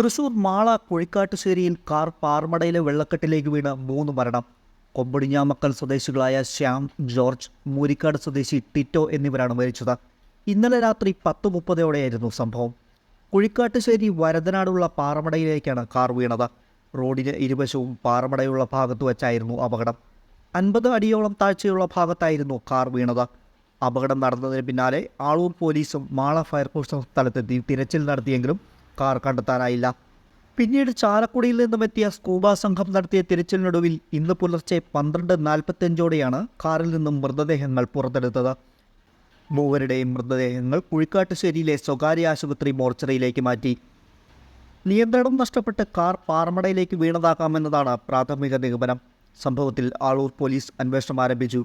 തൃശൂർ മാള കുഴിക്കാട്ടുശ്ശേരിയിൽ കാർ പാർമടയിലെ വെള്ളക്കെട്ടിലേക്ക് വീണ മൂന്ന് മരണം. കൊമ്പടിഞ്ഞാമക്കൽ സ്വദേശികളായ ശ്യാം ജോർജ് മൂരിക്കാട് സ്വദേശി ടിറ്റോ എന്നിവരാണ് മരിച്ചത്. ഇന്നലെ രാത്രി പത്ത് മുപ്പതോടെയായിരുന്നു സംഭവം. കുഴിക്കാട്ടുശ്ശേരി വരതനാടുള്ള പാറമടയിലേക്കാണ് കാർ വീണത്. റോഡിന് ഇരുവശവും പാറമടയുള്ള ഭാഗത്ത് വെച്ചായിരുന്നു അപകടം. അൻപത് അടിയോളം താഴ്ചയുള്ള ഭാഗത്തായിരുന്നു കാർ വീണത്. അപകടം നടന്നതിന് പിന്നാലെ ആളൂർ പോലീസും മാള ഫയർഫോഴ്സും സ്ഥലത്തെത്തി തിരച്ചിൽ നടത്തിയെങ്കിലും കാർ കണ്ടെത്താനായില്ല. പിന്നീട് ചാലക്കുടിയിൽ നിന്നും എത്തിയ സ്കൂബ സംഘം നടത്തിയ തിരച്ചിലിനൊടുവിൽ ഇന്ന് പുലർച്ചെ പന്ത്രണ്ട് നാൽപ്പത്തഞ്ചോടെയാണ് കാറിൽ നിന്നും മൃതദേഹങ്ങൾ പുറത്തെടുത്തത്. മൂവരുടെയും മൃതദേഹങ്ങൾ കുഴിക്കാട്ടുശ്ശേരിയിലെ സ്വകാര്യ ആശുപത്രി മോർച്ചറിയിലേക്ക് മാറ്റി. നിയന്ത്രണം നഷ്ടപ്പെട്ട് കാർ പാറമടയിലേക്ക് വീണതാകാമെന്നതാണ് പ്രാഥമിക നിഗമനം. സംഭവത്തിൽ ആളൂർ പോലീസ് അന്വേഷണം ആരംഭിച്ചു.